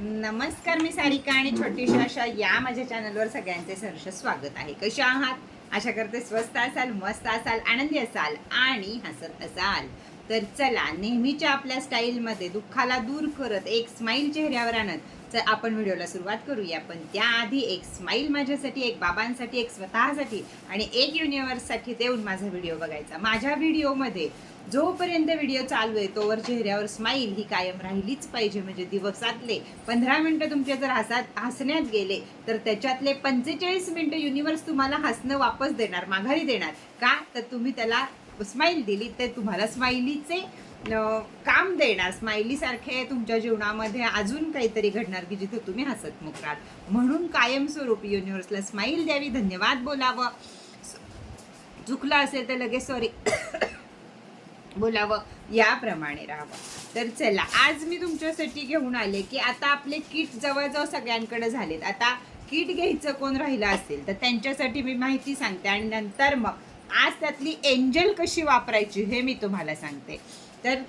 नमस्कार मी सारिका आणि छोटीशी अशा या माझ्या चॅनलवर सगळ्यांचे सहर्ष स्वागत आहे. कसे आहात? आशा करते स्वस्त असाल मस्त असाल आनंदी असाल आणि हसत असाल. तर चला नेहमीच्या आपल्या स्टाईलमध्ये दुःखाला दूर करत एक स्माईल चेहऱ्यावर आणत तर आपण व्हिडिओला सुरुवात करूया. पण त्याआधी एक स्माईल माझ्यासाठी एक बाबांसाठी एक स्वतःसाठी आणि एक युनिव्हर्ससाठी देऊन माझा व्हिडिओ बघायचा. माझ्या व्हिडिओमध्ये जोपर्यंत व्हिडिओ चालू आहे तोवर चेहऱ्यावर स्माईल ही कायम राहिलीच पाहिजे. म्हणजे दिवसातले पंधरा मिनटं तुमचे जर हसात हसण्यात गेले तर त्याच्यातले पंचेचाळीस मिनटं युनिव्हर्स तुम्हाला हसणं वापस देणार माघारी देणार. का? तर तुम्ही त्याला स्माईल दिली तर तुम्हाला स्माइलीचे काम देणार. स्माईलीसारखे तुमच्या जीवनामध्ये अजून काहीतरी घडणार की जिथे तुम्ही हसत मुकराल. म्हणून कायमस्वरूपी युनिव्हर्सला स्माईल द्यावी धन्यवाद बोलावं. चुकलं असेल तर लगेच सॉरी बोलावं याप्रमाणे राहावं. तर चला आज मी तुमच्यासाठी घेऊन आले की आता आपले किट जवळजवळ सगळ्यांकडे झालेत. आता किट घ्यायचं कोण राहिलं असेल तर त्यांच्यासाठी मी माहिती सांगते आणि नंतर मग आज त्यातली एंजल कशी वापरायची हे मी तुम्हाला सांगते. तर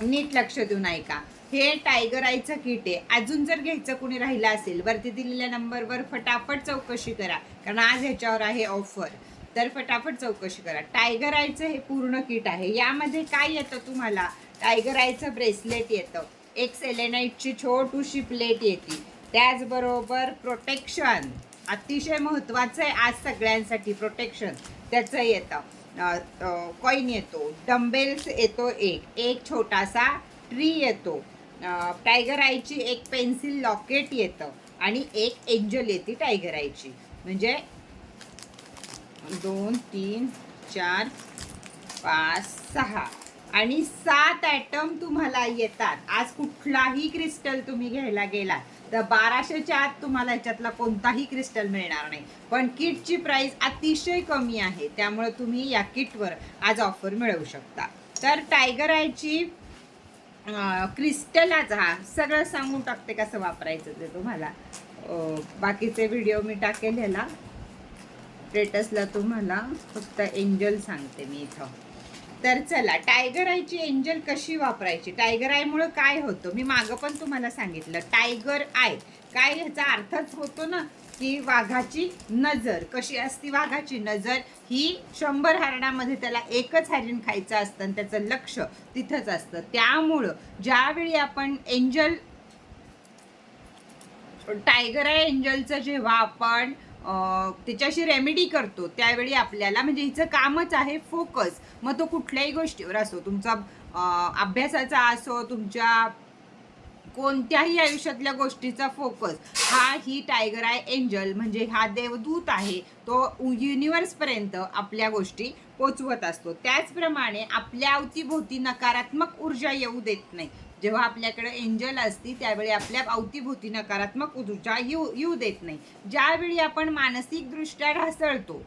नीट लक्ष देऊन ऐका. हे टायगर आयचं किट आहे. अजून जर घ्यायचं कोणी राहिलं असेल वरती दिलेल्या नंबरवर फटाफट चौकशी करा. कारण आज ह्याच्यावर आहे ऑफर. तर फटाफट चौकशी करा. टायगर आयचं हे पूर्ण किट आहे. यामध्ये काय येतं तुम्हाला? टायगर आयचं ब्रेसलेट येतं. एक सेलेनाईटची छोटूशी प्लेट येते. त्याचबरोबर प्रोटेक्शन अतिशय महत्त्वाचं आहे आज सगळ्यांसाठी प्रोटेक्शन त्याचं येतं. कॉईन येतो. डंबेल्स येतो एक. एक छोटासा ट्री येतो. टायगर आयची एक पेन्सिल लॉकेट येतं. आणि एक एंजल येते टायगर आयची म्हणजे दोन तीन चार पाच सहा. आणि सात ॲटम तुम्हाला येतात. आज कुठलाही क्रिस्टल तुम्ही घ्यायला गेला तर बाराशेच्या आत तुम्हाला याच्यातला कोणताही क्रिस्टल मिळणार नाही. पण किटची प्राईस अतिशय कमी आहे. त्यामुळे तुम्ही या किटवर आज ऑफर मिळवू शकता. तर टायगर आयची क्रिस्टलाच हा सगळं सांगून टाकते कसं वापरायचं ते तुम्हाला. बाकीचे व्हिडिओ मी टाकेल ह्याला स्टेटसला तुम्हाला फक्त एंजल सांगते मी इथं. तर चला टायगर आयची एंजल कशी वापरायची? टायगर आयमुळं काय होतं? मी मागं पण तुम्हाला सांगितलं टायगर आय काय ह्याचा अर्थच होतो ना की वाघाची नजर. कशी असती वाघाची नजर? ही शंभर हरणामध्ये त्याला एकच हरिण खायचं असतं आणि त्याचं लक्ष तिथंच असतं. त्यामुळं ज्यावेळी आपण एंजल टायगर आय एंजलचं जेव्हा आपण त्याच्याशी रेमेडी करतो. त्यावेळी आपल्याला म्हणजे हिचं कामच आहे फोकस मग तो कुठल्याही गोष्टीवर असो तुमचा अभ्यासाचा असो तुमच्या कोणत्याही आयुष्यातल्या गोष्टीचा फोकस हा ही टायगर आय एंजल म्हणजे हा देवदूत आहे तो युनिवर्सपर्यंत आपल्या गोष्टी पोचवत असतो. त्याचप्रमाणे आपल्या अवतीभोवती नकारात्मक ऊर्जा येऊ देत नाही. जेव्हा आपल्याकडे एंजल असती त्यावेळी आपल्या अवतीभोवती नकारात्मक ऊर्जा येऊ येऊ देत नाही. ज्यावेळी आपण मानसिकदृष्ट्या ढासळतो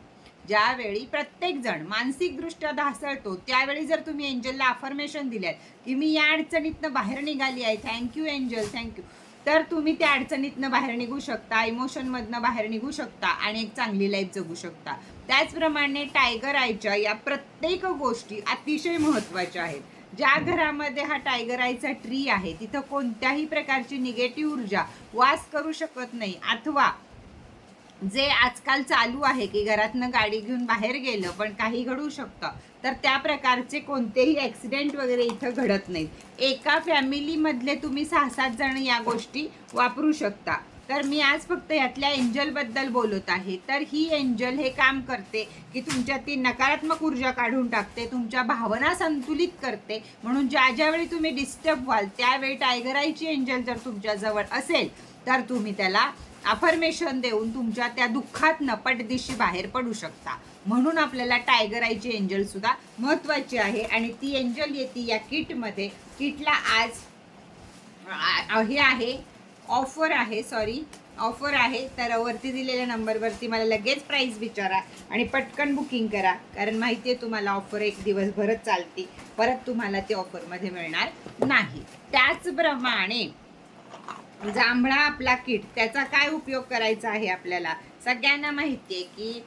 ज्यावेळी प्रत्येकजण मानसिकदृष्ट्या ढासळतो त्यावेळी जर तुम्ही एंजलला अफर्मेशन दिल्यात की मी या अडचणीतनं बाहेर निघाली आहे थँक्यू एंजल थँक्यू तर तुम्ही त्या अडचणीतनं बाहेर निघू शकता इमोशनमधनं बाहेर निघू शकता आणि एक चांगली लाईफ जगू शकता. त्याचप्रमाणे टायगर आयच्या या प्रत्येक गोष्टी अतिशय महत्त्वाच्या आहेत. ज्या घरामध्ये हा टायगर आयचा ट्री आहे तिथं कोणत्याही प्रकारची निगेटिव्ह ऊर्जा वास करू शकत नाही. अथवा जे आजकाल चालू आहे की घरातनं गाडी घेऊन बाहेर गेलं पण काही घडू शकतं तर त्या प्रकारचे कोणतेही ॲक्सिडेंट वगैरे इथं घडत नाहीत. एका फॅमिलीमधले तुम्ही सहा सात जण या गोष्टी वापरू शकता. तर मी आज फक्त यातल्या एंजलबद्दल बोलत आहे. तर ही एंजल हे काम करते की तुमच्यातील नकारात्मक ऊर्जा काढून टाकते तुमच्या भावना संतुलित करते. म्हणून ज्या ज्यावेळी तुम्ही डिस्टर्ब व्हाल त्यावेळी टायगर आयची एंजल जर तुमच्याजवळ असेल तर तुम्ही त्याला अफर्मेशन देऊन तुमच्या त्या दुःखात पटदिशी बाहेर पडू शकता. म्हणून आपल्याला टायगर आयची एंजल सुद्धा महत्वाची आहे. आणि ती एंजल येते या किटमध्ये किटला आज हे आहे ऑफर आहे सॉरी ऑफर आहे तर वरती दिलेल्या नंबरवरती मला लगेच प्राईस विचारा आणि पटकन बुकिंग करा. कारण माहिती आहे तुम्हाला ऑफर एक दिवसभरच चालते. परत तुम्हाला ती ऑफरमध्ये मिळणार नाही. त्याचप्रमाणे जांभळा आपला किट त्याचा काय उपयोग करायचा आहे आपल्याला? सगळ्यांना माहिती आहे की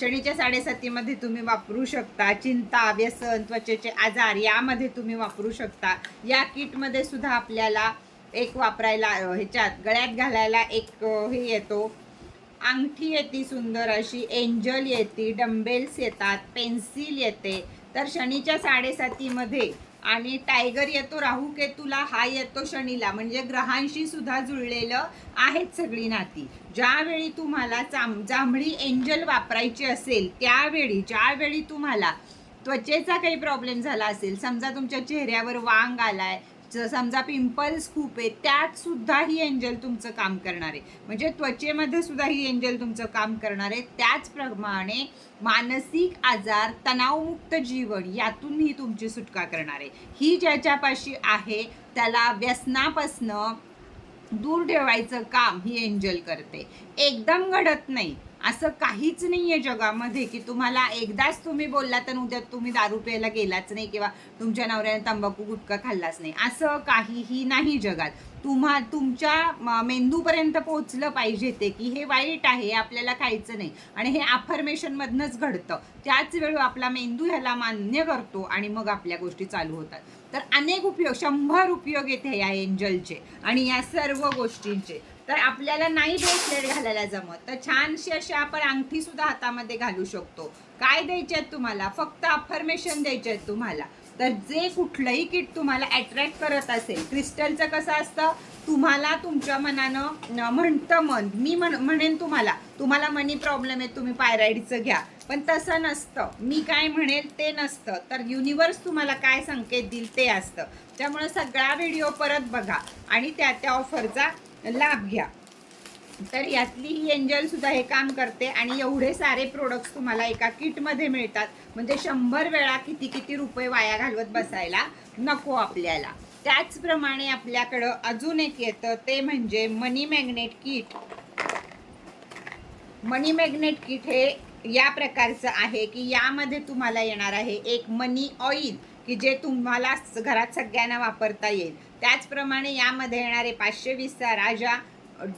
शनीच्या साडेसातीमध्ये तुम्ही वापरू शकता. चिंता व्यसन त्वचेचे आजार यामध्ये तुम्ही वापरू शकता. या किटमध्ये सुद्धा आपल्याला एक वापरायला ह्याच्यात गळ्यात घालायला एक हे येतो. अंगठी येते सुंदर अशी एंजल येते डंबेल्स येतात पेन्सिल येते. तर शनीच्या साडेसातीमध्ये आणि टायगर येतो राहू केतूला हा येतो शनीला. म्हणजे ग्रहांशी सुद्धा जुळलेलं आहेत सगळी नाती. ज्यावेळी तुम्हाला चाम जांभळी एंजल वापरायची असेल त्यावेळी ज्यावेळी तुम्हाला त्वचेचा काही प्रॉब्लेम झाला असेल समजा तुमच्या चेहऱ्यावर वांग आलाय समजा पिंपल्स खूप आहे त्यात सुद्धा ही एंजल तुमचं काम करणार आहे. म्हणजे त्वचेमध्ये सुद्धा ही एंजल तुमचं काम करणार आहे. त्याचप्रमाणे मानसिक आजार तणावमुक्त जीवन यातून ही तुमची सुटका करणार आहे. ही ज्याच्यापाशी आहे त्याला व्यसनापासनं दूर ठेवायचं काम ही एंजल करते. एकदम घडत नाही. असं काहीच नाही आहे जगामध्ये की तुम्हाला एकदाच तुम्ही बोलला तर उद्या तुम्ही दारू प्यायला गेलाच नाही किंवा तुमच्या नवऱ्याने तंबाखू गुटखा खाल्लाच नाही. असं काहीही नाही जगात. तुम्हा तुमच्या मेंदूपर्यंत पोहोचलं पाहिजे ते की हे वाईट आहे हे आपल्याला खायचं नाही. आणि हे अफर्मेशनमधनंच घडतं. त्याच वेळी आपला मेंदू ह्याला मान्य करतो आणि मग आपल्या गोष्टी चालू होतात. तर अनेक उपयोग शंभर उपयोग येते या एंजलचे आणि या सर्व गोष्टींचे. तर आपल्याला नाही ब्रेसलेट घालायला जमत. तर छानशी अशी आपण अंगठी सुद्धा हातामध्ये घालू शकतो. काय द्यायचे आहेत तुम्हाला? फक्त अफर्मेशन द्यायचे आहेत तुम्हाला. तर जे कुठलंही किट तुम्हाला अट्रॅक्ट करत असेल क्रिस्टलचं कसं असतं? तुम्हाला तुमच्या मनानं म्हणतं मन. मी म्हण म्हणेन तुम्हाला. तुम्हाला मनी प्रॉब्लेम आहे तुम्ही पायराईडचं घ्या. पण तसं नसतं. मी काय म्हणेल ते नसतं. तर युनिवर्स तुम्हाला काय संकेत देईल ते असतं. त्यामुळे सगळा व्हिडिओ परत बघा. आणि त्या त्या ऑफरचा लाभ घ्या. तर यातली ही एंजलसुद्धा हे काम करते आणि एवढे सारे प्रोडक्ट्स तुम्हाला एका किटमध्ये मिळतात. म्हणजे शंभर वेळा किती किती रुपये वाया घालवत बसायला नको आपल्याला. त्याचप्रमाणे आपल्याकडं अजून एक येतं ते म्हणजे money magnet kit money magnet kit हे या प्रकारचं आहे की यामध्ये तुम्हाला येणार आहे एक मनी ऑइल की जे तुम्हाला घरात सगळ्यांना वापरता येईल. त्याचप्रमाणे यामध्ये येणारे पाचशे वीसचा राजा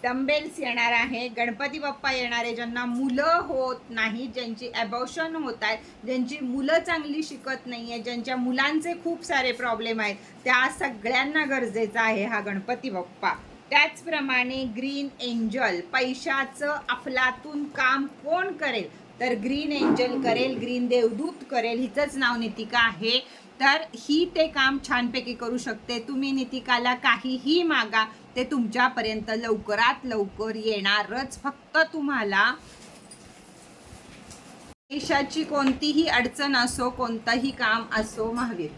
डंबेल्स येणार आहे गणपती बाप्पा येणारे ज्यांना मुलं होत नाही ज्यांची ॲबॉशन होत आहेत ज्यांची मुलं चांगली शिकत नाही आहे ज्यांच्या मुलांचे खूप सारे प्रॉब्लेम आहेत त्या सगळ्यांना गरजेचा आहे हा गणपती बाप्पा. त्याचप्रमाणे ग्रीन एंजल पैशाचं अफलातून काम कोण करेल? तर ग्रीन एंजल करेल ग्रीन देवदूत करेल हिचंच नाव नितिका आहे. तर ही ते काम छानपैकी करू शकते. तुम्ही नितिकाला काहीही मागा ते तुमच्यापर्यंत लवकरात लवकर येणारच. फक्त तुम्हाला पैशाची कोणतीही अडचण असो कोणतंही काम असो महावीर.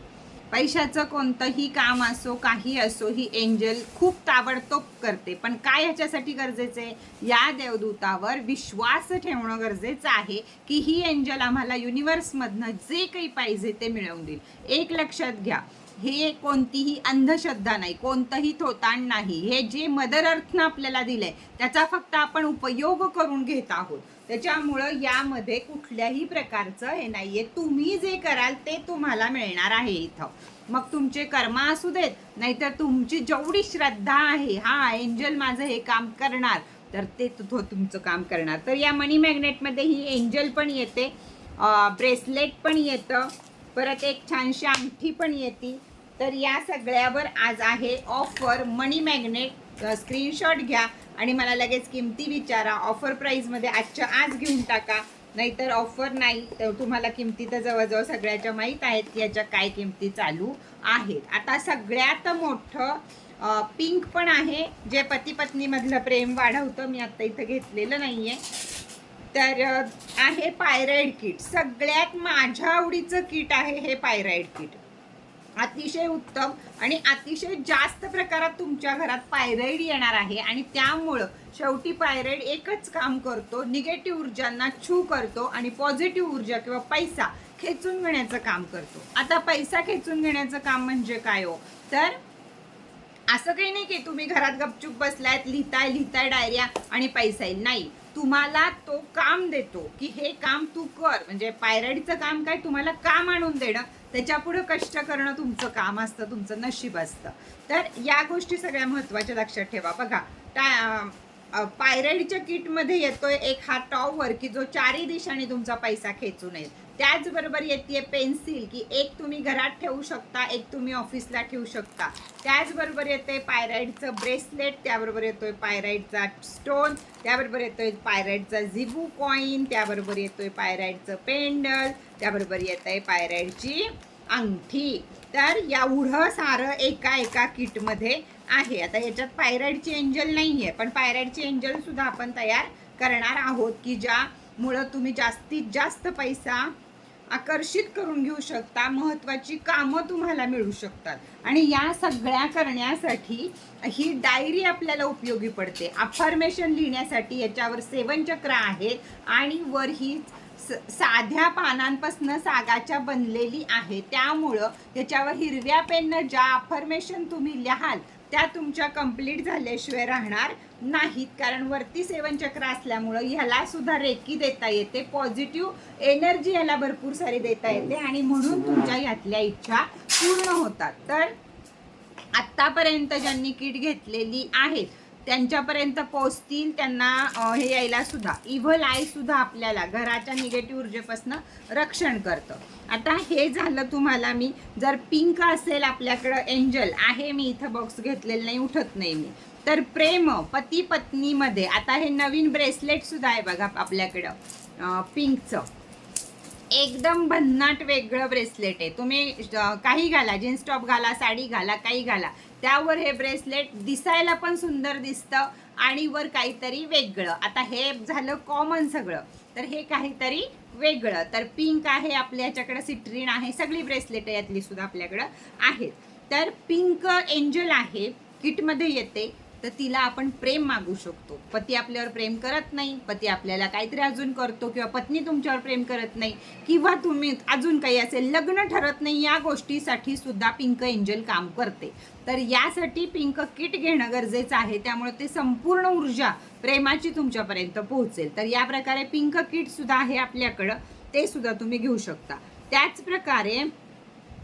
पैशाचं कोणतंही काम असो काही असो ही एंजल खूप ताबडतोब करते. पण काय ह्याच्यासाठी गरजेचं आहे? या देवदूतावर विश्वास ठेवणं गरजेचं आहे की ही एंजल आम्हाला युनिवर्समधनं जे काही पाहिजे ते मिळवून देईल. एक लक्षात घ्या हे कोणतीही अंधश्रद्धा नाही कोणतंही थोतांड नाही. हे जे मदर अर्थनं आपल्याला दिलंय त्याचा फक्त आपण उपयोग करून घेत आहोत. त्याच्यामुळं यामध्ये कुठल्याही प्रकारचं हे नाही आहे तुम्ही जे कराल ते तुम्हाला मिळणार आहे इथं. मग तुमचे कर्मा असू देत नाहीतर तुमची जेवढी श्रद्धा आहे हा एंजल माझं हे काम करणार तर ते तु- तुमचं काम करणार. तर या मनी मॅग्नेटमध्ये ही एंजल पण येते ब्रेसलेट पण येतं परत एक छानशी अंगठी पण येते. तर या सगळ्यावर आज आहे ऑफर मनी मॅग्नेट स्क्रीनशॉट घ्या आणि मला लगेच किमती विचारा. ऑफर प्राईजमध्ये आजच्या आज घेऊन टाका. नाहीतर ऑफर नाही तर तुम्हाला किमती तर जवळजवळ सगळ्याच्या माहीत आहेत की याच्या काय किमती चालू आहेत. आता सगळ्यात मोठं पिंक पण आहे. जे पती पत्नीमधलं प्रेम वाढवतं मी आत्ता इथं घेतलेलं नाही आहे तर आहे पायराईड किट. सगळ्यात माझ्या आवडीचं किट आहे हे पायराईड किट. अतिशय उत्तम आणि अतिशय जास्त प्रकारात तुमच्या घरात पायराईड येणार आहे आणि त्यामुळं शेवटी पायराईड एकच काम करतो निगेटिव्ह ऊर्जांना छू करतो आणि पॉझिटिव्ह ऊर्जा किंवा पैसा खेचून घेण्याचं काम करतो. आता पैसा खेचून घेण्याचं काम म्हणजे काय हो? तर असं काही नाही की तुम्ही घरात गपचूप बसलायत लिहिताय लिहिताय डायऱ्या आणि पैसा येईल. नाही. तुम्हाला तो काम देतो की हे काम तू कर. म्हणजे पायरडीचं काम काय? तुम्हाला काम आणून देणं. त्याच्यापुढे कष्ट करणं तुमचं काम असतं तुमचं नशीब असतं. तर या गोष्टी सगळ्या महत्त्वाच्या लक्षात ठेवा. बघा त्या पायरडीच्या किटमध्ये येतोय एक हा टॉवर की जो चारही दिशांनी तुमचा पैसा खेचून येईल. त्याचबरोबर येते पेन्सिल की एक तुम्ही घरात ठेवू शकता एक तुम्ही ऑफिसला ठेवू शकता. त्याचबरोबर येते पायराईडचं ब्रेसलेट त्याबरोबर येतोय पायराईडचा स्टोन त्याबरोबर येतोय पायराईडचा झिबू कॉईन त्याबरोबर येतोय पायराईडचं पेंडल त्याबरोबर येत आहे पायराईडची अंगठी. तर एवढं सारं एका एका किटमध्ये आहे. आता याच्यात पायराईडची एंजल नाही आहे पण पायराईडची एंजलसुद्धा आपण तयार करणार आहोत की ज्यामुळं तुम्ही जास्तीत जास्त पैसा आकर्षित करून घेऊ शकता महत्त्वाची कामं तुम्हाला मिळू शकतात. आणि या सगळ्या करण्यासाठी ही डायरी आपल्याला उपयोगी पडते. अफर्मेशन लिहिण्यासाठी याच्यावर सेवन चक्र आहेत आणि वर ही स- साध्या पानांपासून सागाच्या बनलेली आहे. त्यामुळं त्याच्यावर हिरव्या पेननं ज्या अफर्मेशन तुम्ही लिहाल त्या तुमच्या कंप्लीट झाल्याशिवाय राहणार नाहीत. कारण वरती सेवन चक्र असल्यामुळं ह्याला सुद्धा रेकी देता येते. पॉझिटिव्ह एनर्जी याला भरपूर सारी देता येते आणि म्हणून तुमच्या ह्यातल्या इच्छा पूर्ण होतात. तर आत्तापर्यंत ज्यांनी किट घेतलेली आहेत त्यांच्यापर्यंत पोचतील त्यांना हे यायला सुद्धा. इव्हल आय सुद्धा आपल्याला घराच्या निगेटिव्ह ऊर्जेपासून रक्षण करतं. आता हे झालं तुम्हाला मी. जर पिंक असेल आपल्याकडं एंजल आहे मी इथं बॉक्स घेतलेलं नाही उठत नाही मी. तर प्रेम पती पत्नीमध्ये आता हे नवीन ब्रेसलेट सुद्धा आहे बघा आपल्याकडं पिंकचं. एकदम भन्नाट वेगळं ब्रेसलेट आहे. तुम्ही काही घाला जीन्स टॉप घाला साडी घाला काही घाला. त्यावर हे ब्रेसलेट दिसायला पण सुंदर दिसतं आणि वर काहीतरी वेगळं. आता हे झालं कॉमन सगळं. तर हे काहीतरी वेगळं. तर पिंक आहे आपल्या ह्याच्याकडं सिट्रीन आहे सगळी ब्रेसलेट यातली सुद्धा आपल्याकडं आहेत. तर पिंक एंजल आहे किटमध्ये येते. तर तिला आपण प्रेम मागू शकतो. पती आपल्यावर प्रेम करत नाही पती आपल्याला काहीतरी अजून करतो किंवा पत्नी तुमच्यावर प्रेम करत नाही किंवा तुम्ही अजून काही असेल लग्न ठरत नाही या गोष्टीसाठी सुद्धा पिंक एंजल काम करते. तर यासाठी पिंक किट घेणं गरजेचं आहे त्यामुळे ते संपूर्ण ऊर्जा प्रेमाची तुमच्यापर्यंत पोहोचेल. तर या प्रकारे पिंक किट सुद्धा आहे आपल्याकडं ते सुद्धा तुम्ही घेऊ शकता. त्याच प्रकारे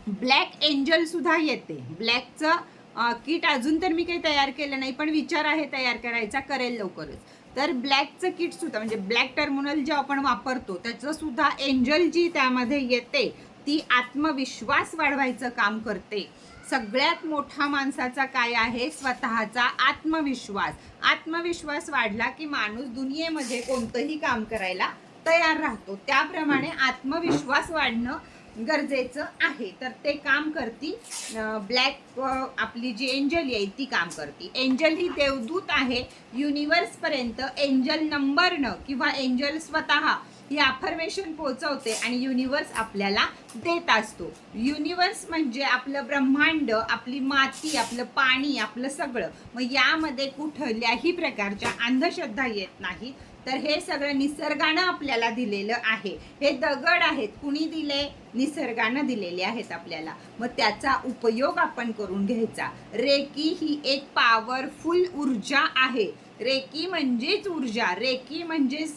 ब्लॅक एंजल सुद्धा येते. ब्लॅकचं किट अजून तर मी काही तयार केलं नाही पण विचार आहे तयार करायचा करेल लवकरच. तर ब्लॅकचं किट सुद्धा म्हणजे ब्लॅक टर्मिनल जे आपण वापरतो त्याचं सुद्धा एंजल जी त्यामध्ये येते ती आत्मविश्वास वाढवायचं काम करते. सगळ्यात मोठा माणसाचा काय आहे? स्वतःचा आत्मविश्वास. आत्मविश्वास वाढला की माणूस दुनियेमध्ये कोणतंही काम करायला तयार राहतो. त्याप्रमाणे आत्मविश्वास वाढणं गरजेचं आहे. तर ते काम करती ब्लॅक आपली जी एंजल येईल ती काम करती. एंजल ही देवदूत आहे. युनिवर्सपर्यंत एंजल नंबरनं किंवा एंजल स्वतः ही अफर्मेशन पोहोचवते आणि युनिवर्स आपल्याला देत असतो. युनिवर्स म्हणजे आपलं ब्रह्मांड आपली माती आपलं पाणी आपलं सगळं. मग यामध्ये कुठल्याही प्रकारच्या अंधश्रद्धा येत नाही. तर हे सगळं निसर्गानं आपल्याला दिलेलं आहे. हे दगड आहेत. कुणी दिले? निसर्गानं दिलेले आहेत आपल्याला. मग त्याचा उपयोग आपण करून घ्यायचा. रेकी ही एक पॉवरफुल ऊर्जा आहे. रेकी म्हणजेच ऊर्जा. रेकी म्हणजेच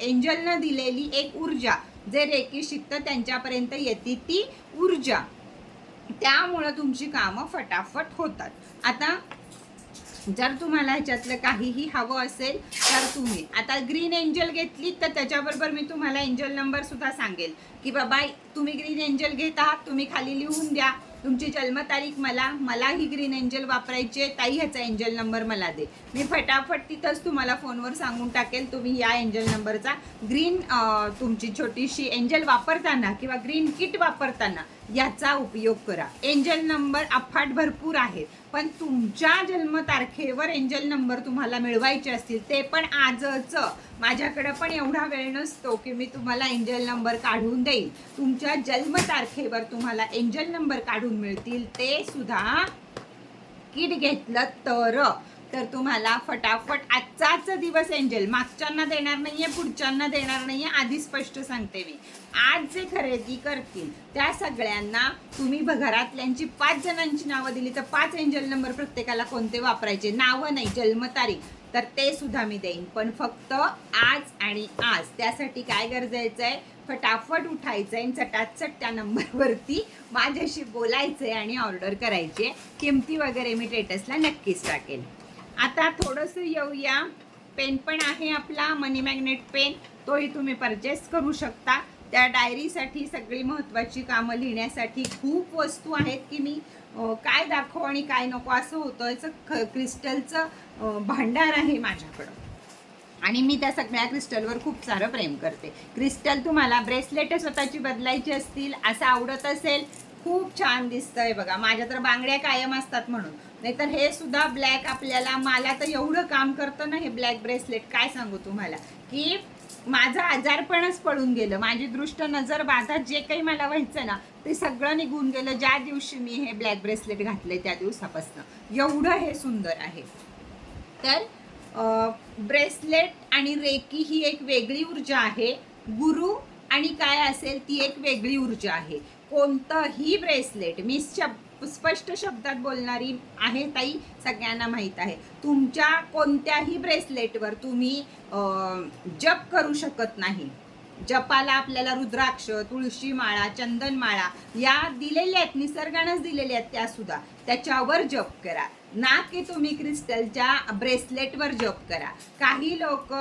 एंजलनं दिलेली एक ऊर्जा. जे रेकी शिकतं त्यांच्यापर्यंत येते ती ऊर्जा. त्यामुळं तुमची कामं फटाफट होतात. आता जर तुम्हाला ह्याच्यातलं काहीही हवं असेल तर तुम्ही. आता ग्रीन एंजल घेतली तर त्याच्याबरोबर मी तुम्हाला एंजल नंबर सुद्धा सांगेल. की बाबा तुम्ही ग्रीन एंजल घेत आहात तुम्ही खाली लिहून द्या. तुमची जन्मतारीख मला मला ही ग्रीन एंजल वापरायची आहे ताई ह्याचा एंजल नंबर मला दे. मी फटाफट तिथंच तुम्हाला फोनवर सांगून टाकेल तुम्ही या एंजल नंबरचा ग्रीन तुमची छोटीशी एंजल वापरताना किंवा ग्रीन किट वापरताना याचा उपयोग करा. एंजल नंबर अफाट भरपूर आहेत. पण तुमच्या जन्मतारखेवर एंजल नंबर तुम्हाला मिळवायचे असतील ते पण आजच. माझ्याकडं पण एवढा वेळ नसतो की मी तुम्हाला एंजल नंबर काढून देईल. तुमच्या जन्मतारखेवर तुम्हाला एंजल नंबर काढून मिळतील ते सुद्धा किट घेतलं तर. तर तुम्हाला फटाफट आजचाच दिवस एंजल. मागच्यांना देणार नाहीये पुढच्यांना देणार नाहीये आधी स्पष्ट सांगते मी. आज जे खरेदी करतील त्या सगळ्यांना तुम्ही घरातल्यांची पाच जणांची नावं दिली तर पाच एंजल नंबर प्रत्येकाला कोणते वापरायचे? नावं नाही जन्मतारीख. तर ते सुद्धा मी देईन. पण फक्त आज आणि आज. त्यासाठी काय गरजेचं आहे फटाफट उठायचं आहे आणि चटाचट त्या नंबरवरती माझ्याशी बोलायचं आहे आणि ऑर्डर करायची आहे किमती वगैरे मी टेटसला नक्कीच टाकेल आता थोडंसं येऊया. पेन पण आहे आपला मनी मॅग्नेट पेन तोही तुम्ही परचेस करू शकता. त्या डायरीसाठी सगळी महत्त्वाची कामं लिहिण्यासाठी खूप वस्तू आहेत की मी काय दाखव आणि काय नको असं होतं याचं ख क्रिस्टलचं भांडार आहे माझ्याकडं. आणि मी त्या सगळ्या क्रिस्टलवर खूप सारं प्रेम करते. क्रिस्टल तुम्हाला ब्रेसलेट स्वतःची बदलायची असतील असं आवडत असेल खूप छान दिसतंय बघा. माझ्या तर बांगड्या कायम असतात म्हणून. नाहीतर हे सुद्धा ब्लॅक आपल्याला मला तर एवढं काम करतं ना हे ब्लॅक ब्रेसलेट काय सांगू तुम्हाला? की माझं आजारपणच पळून गेलं. माझी दृष्ट नजर बाधा जे काही मला व्हायचं ना ते सगळं निघून गेलं ज्या दिवशी मी हे ब्लॅक ब्रेसलेट घातले त्या दिवसापासून. एवढं हे सुंदर आहे. तर ब्रेसलेट आणि रेकी ही एक वेगळी ऊर्जा आहे. गुरु आणि काय असेल ती एक वेगळी ऊर्जा आहे. कोणतंही ब्रेसलेट मी शब स्पष्ट शब्दात बोलणारी आहे ताई सगळ्यांना माहीत आहे. तुमच्या कोणत्याही ब्रेसलेटवर तुम्ही जप करू शकत नाही. जपाला आपल्याला रुद्राक्ष तुळशी माळा चंदन माळा या दिलेल्या आहेत निसर्गानंच दिलेल्या आहेत त्या सुद्धा. त्याच्यावर जप करा. ना की तुम्ही क्रिस्टलच्या ब्रेसलेटवर जप करा. काही लोक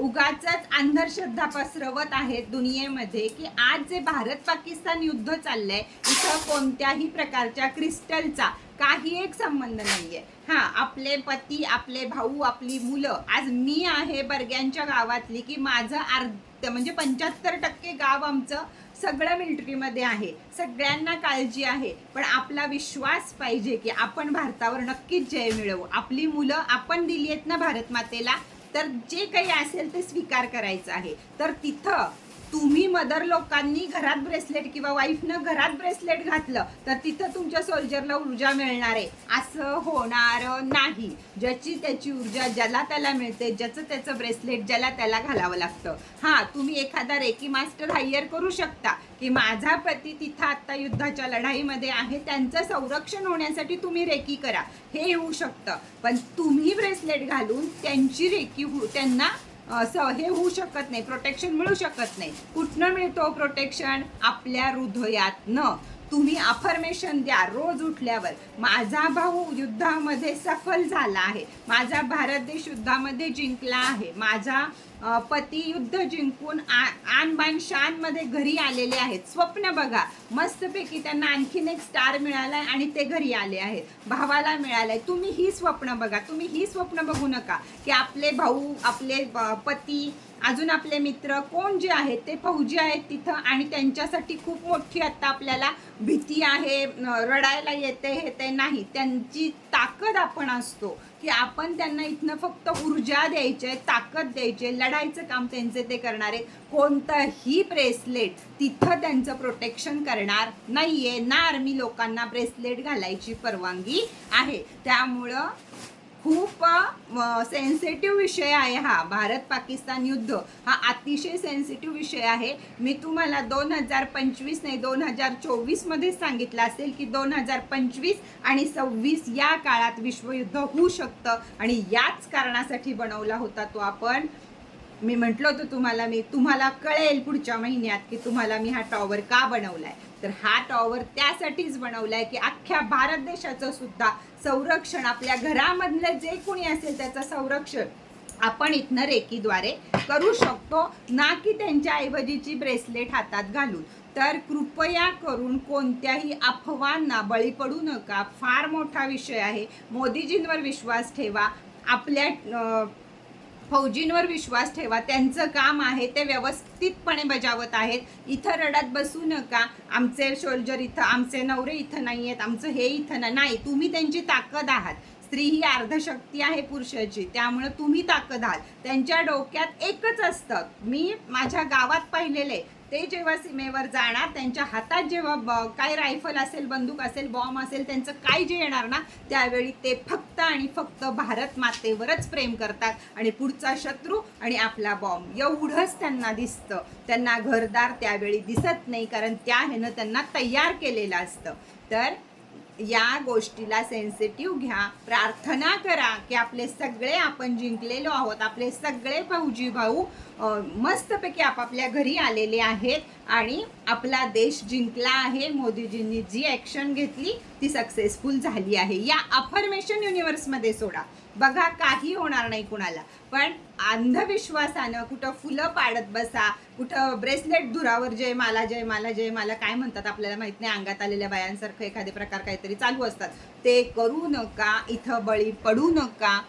उगाच अंधश्रद्धा पसरवत आहेत दुनियेमध्ये की आज जे भारत पाकिस्तान युद्ध चाललंय इथं कोणत्याही प्रकारच्या क्रिस्टलचा काही एक संबंध नाहीये. हां आपले पती आपले भाऊ आपली मुलं आज मी आहे बर्ग्यांच्या गावातली की माझं अर्ध म्हणजे पंच्याहत्तर टक्के गाव आमचं सगळं मिलिटरीमध्ये आहे. सगळ्यांना काळजी आहे. पण आपला विश्वास पाहिजे की आपण भारतावर नक्कीच जय मिळवू. आपली मुलं आपण दिली आहेत ना भारत मातेला तर जे काही असेल ते स्वीकार करायचं आहे. तर तिथं तुम्ही मदर लोकांनी घरात ब्रेसलेट किंवा वाईफनं घरात ब्रेसलेट घातलं तर तिथं तुमच्या सोल्जरला ऊर्जा मिळणार आहे. असं होणार नाही. ज्याची त्याची ऊर्जा ज्याला त्याला मिळते ज्याचं त्याचं ब्रेसलेट ज्याला त्याला घालावं लागतं. हां तुम्ही एखादा रेकी मास्टर हायर करू शकता की माझा पती तिथं आत्ता युद्धाच्या लढाईमध्ये आहे त्यांचं संरक्षण होण्यासाठी तुम्ही रेकी करा. हे होऊ शकतं. पण तुम्ही ब्रेसलेट घालून त्यांची रेकी हो त्यांना असं हे होऊ शकत नाही प्रोटेक्शन मिळू शकत नाही. कुठनं मिळतो प्रोटेक्शन आपल्या हृदयातनं. तुम्ही अफर्मेशन द्या रोज उठल्यावर. माझा भाऊ युद्धामध्ये सफल झाला आहे. माझा भारत देश युद्धामध्ये जिंकला आहे. माझा पती युद्ध जिंकून आ- आन बान घरी आलेले आहेत. स्वप्न बघा. मस्तपैकी त्यांना आणखीन एक स्टार मिळालाय आणि ते घरी आले आहेत. भावाला मिळालंय. तुम्ही ही स्वप्न बघा. तुम्ही ही स्वप्न बघू नका की आपले भाऊ आपले पती अजून आपले मित्र कोण जे आहेत ते फौजी आहेत तिथं आणि त्यांच्यासाठी खूप मोठी आत्ता आपल्याला भीती आहे रडायला येते हे ते नाही. त्यांची ताकद आपण असतो. की आपण त्यांना इथनं फक्त ऊर्जा द्यायची आहे ताकद द्यायची आहे लढायचं काम त्यांचे ते करणारे. कोणतंही ब्रेसलेट तिथं त्यांचं प्रोटेक्शन करणार नाहीये. ना आर्मी लोकांना ब्रेसलेट घालायची परवानगी आहे. त्यामुळं खूप सेन्सिटिव्ह विषय आहे हा. भारत पाकिस्तान युद्ध हा अतिशय सेन्सिटिव्ह विषय आहे. मी तुम्हाला दोन हजार पंचवीस नाही दोन हजार चोवीसमध्येच सांगितलं असेल की दोन हजार पंचवीस आणि सव्वीस या काळात विश्वयुद्ध होऊ शकतं आणि याच कारणासाठी बनवला होता तो आपण. मी म्हटलं होतं तुम्हाला मी तुम्हाला कळेल पुढच्या महिन्यात की तुम्हाला मी हा टॉवर का बनवला आहे तर हा टॉवर त्यासाठीच बनवलाय की अख्ख्या भारत देशाचं सुद्धा संरक्षण आपल्या घरामधलं जे कोणी असेल त्याचं संरक्षण आपण इथनं रेकीद्वारे करू शकतो ना की त्यांच्या ऐवजीची ब्रेसलेट हातात घालून. तर कृपया करून कोणत्याही अफवांना बळी पडू नका. फार मोठा विषय आहे. मोदीजींवर विश्वास ठेवा. आपल्या फौजींवर विश्वास ठेवा. त्यांचं काम आहे ते व्यवस्थितपणे बजावत आहेत. इथं रडत बसू नका. आमचे शोल्जर इथं आमचे नवरे इथं नाही आहेत आमचं हे इथं ना- नाही. तुम्ही त्यांची ताकद आहात. स्त्री ही अर्धशक्ती आहे पुरुषाची. त्यामुळे तुम्ही ताकद आहात. त्यांच्या डोक्यात एकच असतं. मी माझ्या गावात पाहिलेले ते जेव्हा सीमेवर जाणार त्यांच्या हातात जेव्हा ब- काय रायफल असेल बंदूक असेल बॉम्ब असेल त्यांचं काय जे येणार ना त्यावेळी ते फक्त आणि फक्त भारत मातेवरच प्रेम करतात. आणि पुढचा शत्रू आणि आपला बॉम्ब. एवढंच त्यांना दिसतं. त्यांना घरदार त्यावेळी दिसत नाही कारण त्या ह्यानं त्यांना तयार केलेलं असतं. तर या गोष्टीला सेन्सिटिव्ह घ्या. प्रार्थना करा की आपले सगळे आपण जिंकलेलो आहोत. आपले सगळे भाऊजी भाऊ मस्तपैकी आपापल्या घरी आलेले आहेत आणि आपला देश जिंकला आहे. मोदीजींनी जी ॲक्शन घेतली ती सक्सेसफुल झाली आहे. या अफर्मेशन युनिव्हर्समध्ये सोडा. बघा काही होणार नाही कुणाला. पण अंधविश्वासानं कुठं फुलं पाडत बसा कुठं ब्रेसलेट धुरावर जय माला जय माला जय माला काय म्हणतात आपल्याला माहीत नाही अंगात आलेल्या बायांसारखं एखादे प्रकार काहीतरी चालू असतात. ते करू नका इथं बळी पडू नका.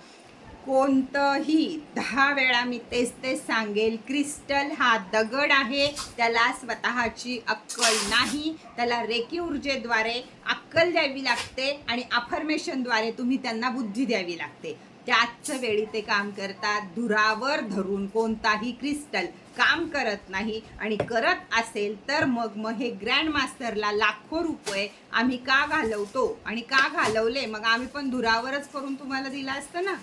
कोणतंही दहा वेळा मी तेच तेच सांगेल. क्रिस्टल हा दगड आहे. त्याला स्वतःची अक्कल नाही. त्याला रेकी ऊर्जेद्वारे अक्कल द्यावी लागते आणि अफर्मेशनद्वारे तुम्ही त्यांना बुद्धी द्यावी लागते. त्याच वेळी ते काम करतात. धुरावर धरून कोणताही क्रिस्टल काम करत नाही आणि करत असेल तर मग मग हे ग्रँड मास्टरला लाखो रुपये आम्ही का घालवतो आणि का घालवले? मग आम्ही पण धुरावरच करून तुम्हाला दिलं असतं ना?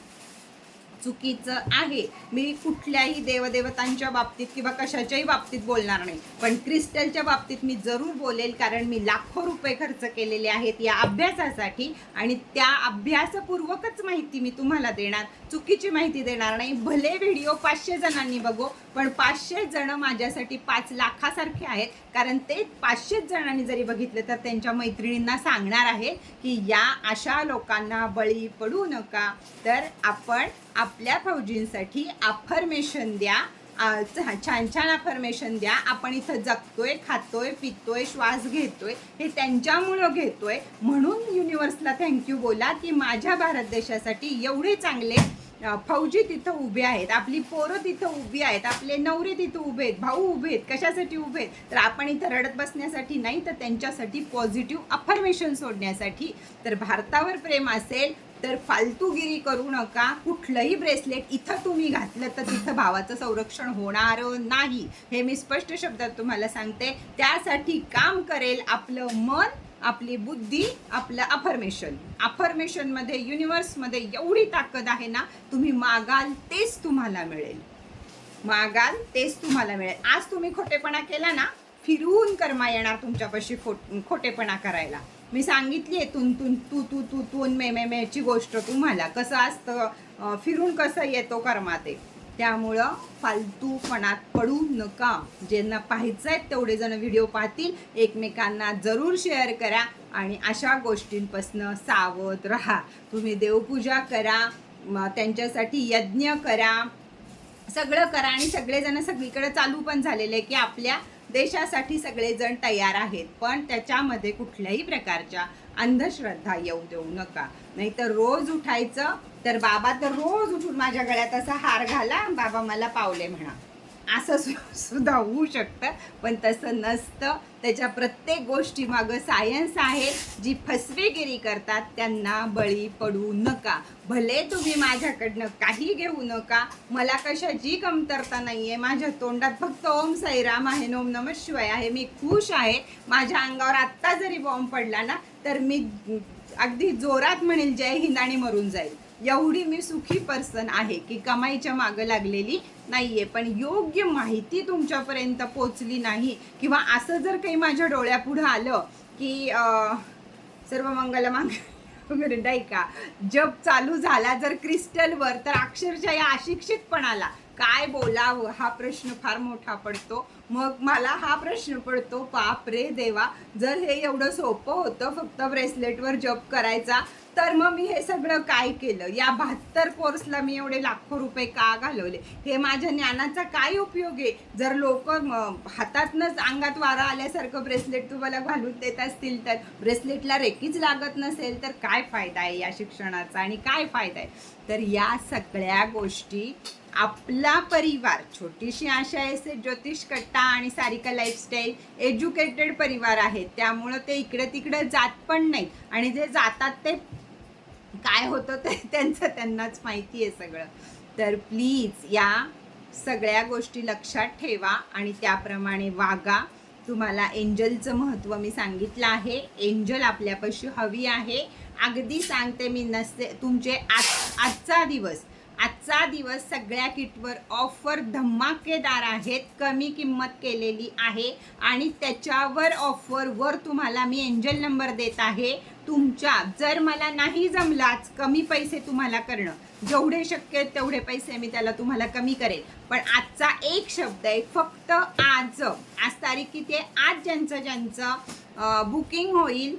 चुकीचं आहे. मी कुठल्याही देवदेवतांच्या बाबतीत किंवा कशाच्याही बाबतीत बोलणार नाही. पण क्रिस्टलच्या बाबतीत मी जरूर बोलेल कारण मी लाखो रुपये खर्च केलेले आहेत या अभ्यासासाठी आणि त्या अभ्यासपूर्वकच माहिती मी तुम्हाला देणार. चुकीची माहिती देणार नाही. भले व्हिडिओ पाचशे जणांनी बघू पण पाचशे जण माझ्यासाठी पाच लाखासारखे आहेत. कारण ते पाचशेच जणांनी जरी बघितले तर त्यांच्या मैत्रिणींना सांगणार आहे की या अशा लोकांना बळी पडू नका. तर आपण आपल्या फौजींसाठी अफर्मेशन द्या. छान छान अफर्मेशन द्या. आपण इथं जगतोय खातोय पितोय श्वास घेतोय हे त्यांच्यामुळं घेतोय. म्हणून युनिव्हर्सला थँक्यू बोला की माझ्या भारत देशासाठी एवढे चांगले फौजी तिथं उभे आहेत. आपली पोरं तिथं उभी आहेत. आपले नवरे तिथं उभे आहेत. भाऊ उभे आहेत. कशासाठी उभे आहेत? तर आपण इथं रडत बसण्यासाठी नाही तर त्यांच्यासाठी पॉझिटिव्ह अफर्मेशन सोडण्यासाठी. तर भारतावर प्रेम असेल तर फालतूगिरी करू नका. कुठलंही ब्रेसलेट इथं तुम्ही घातलं तर तिथं भावाचं संरक्षण होणार नाही. हे मी स्पष्ट शब्दात तुम्हाला सांगते. त्यासाठी काम करेल आपलं मन आपली बुद्धी आपलं अफर्मेशन अफर्मेशनमध्ये युनिव्हर्समध्ये एवढी ताकद आहे ना तुम्ही मागाल तेच तुम्हाला मिळेल. मागाल तेच तुम्हाला मिळेल. आज तुम्ही खोटेपणा केला ना फिरून कर्मा येणार तुमच्यापाशी खोट खोटेपणा करायला. मी सांगितली आहे तुन तुन तू तू तू तून मे मे मेची गोष्ट तुम्हाला कसं असतं फिरून कसं येतो कर्माते त्यामुळं फालतूपणात पडू नका. ज्यांना पाहायचं आहे तेवढे जण व्हिडिओ पाहतील. एकमेकांना जरूर शेअर करा आणि अशा गोष्टींपासनं सावध राहा. तुम्ही देवपूजा करा त्यांच्यासाठी यज्ञ करा. सगळं करा आणि सगळेजण सगळीकडे चालू पण झालेले आहे की आपल्या देशासाठी सगळेजण तयार आहेत पण त्याच्यामध्ये कुठल्याही प्रकारच्या अंधश्रद्धा येऊ देऊ नका. नाहीतर रोज उठायचं तर बाबा तर रोज उठून माझ्या गळ्यात असा हार घाला बाबा मला पावले म्हणा. असं सु- सुद्धा होऊ शकतं पण तसं नसतं. त्याच्या प्रत्येक गोष्टी मागं सायन्स आहे. जी फसवेगिरी करतात त्यांना बळी पडू नका. भले तुम्ही माझ्याकडनं काही घेऊ नका. मला कशाची कमतरता नाही आहे माझ्या तोंडात फक्त ओम साईराम आहे ओम नम शिवाय आहे. मी खुश आहे. माझ्या अंगावर आत्ता जरी बॉम्ब पडला ना तर मी अगदी जोरात म्हणेल जय हिंद आणि मरून जाईल. एवढी मी सुखी पर्सन आहे की कमाईच्या मागं लागलेली नाहीये. पण योग्य माहिती तुमच्यापर्यंत पोचली नाही किंवा असं जर काही माझ्या डोळ्यापुढं आलं की सर्व मंगल मांग नाही का जप चालू झाला जर क्रिस्टलवर तर अक्षरशः या अशिक्षितपणाला काय बोलावं हा प्रश्न फार मोठा पडतो. मग मला हा प्रश्न पडतो बाप रे देवा जर हे एवढं सोपं होतं फक्त ब्रेसलेटवर जप करायचा तर मग मी हे सगळं काय केलं? या बहात्तर कोर्सला मी एवढे लाखो रुपये का घालवले? हे माझ्या ज्ञानाचा काय उपयोग आहे? जर लोक हातातनंच अंगात वारा आल्यासारखं ब्रेसलेट तुम्हाला घालून देत असतील तर ब्रेसलेटला रेकीच लागत नसेल तर काय फायदा आहे या शिक्षणाचा आणि काय फायदा आहे? तर या सगळ्या गोष्टी आपला परिवार छोटीशी आशा आहे ज्योतिष कट्टा आणि सारिका लाईफस्टाईल एज्युकेटेड परिवार आहेत त्यामुळं ते इकडे तिकडे जात पण नाही आणि जे जातात ते काय होतं ते त्यांचं त्यांनाच माहिती आहे सगळं. तर प्लीज या सगळ्या गोष्टी लक्षात ठेवा आणि त्याप्रमाणे वागा. तुम्हाला एंजलचं महत्त्व मी सांगितलं आहे. एंजल आपल्यापाशी हवी आहे. अगदी सांगते मी नसते तुमचे आज आजचा दिवस. आजचा दिवस सगळ्या किटवर ऑफर धमाकेदार आहेत कमी किंमत केलेली आहे आणि त्याच्यावर ऑफरवर तुम्हाला मी एंजल नंबर देत आहे. तुमच्या जर मला नाही जमलाच कमी पैसे तुम्हाला करणं जेवढे शक्य तेवढे पैसे मी त्याला तुम्हाला कमी करेल पण आजचा एक शब्द आहे फक्त आज. आज तारीख किती आहे? आज ज्यांचं ज्यांचं बुकिंग होईल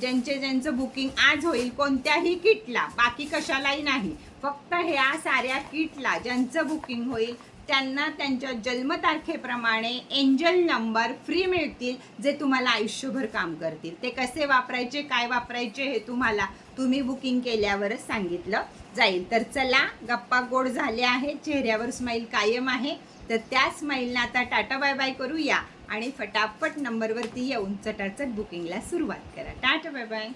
ज्यांचे ज्यांचं बुकिंग आज होईल कोणत्याही किटला बाकी कशालाही नाही. फक्त ह्या साऱ्या किटला ज्यांचं बुकिंग होईल त्यांना त्यांच्या जन्मतारखेप्रमाणे एंजल नंबर फ्री मिळतील जे तुम्हाला आयुष्यभर काम करतील. ते कसे वापरायचे काय वापरायचे हे तुम्हाला तुम्ही बुकिंग केल्यावरच सांगितलं जाईल. तर चला गप्पा गोड झाले आहे चेहऱ्यावर स्माईल कायम आहे. तर त्या स्माईलनं आता टाटा बाय बाय करूया आणि फटाफट नंबरवरती येऊन चटाचट बुकिंगला सुरुवात करा. Tata bye bye.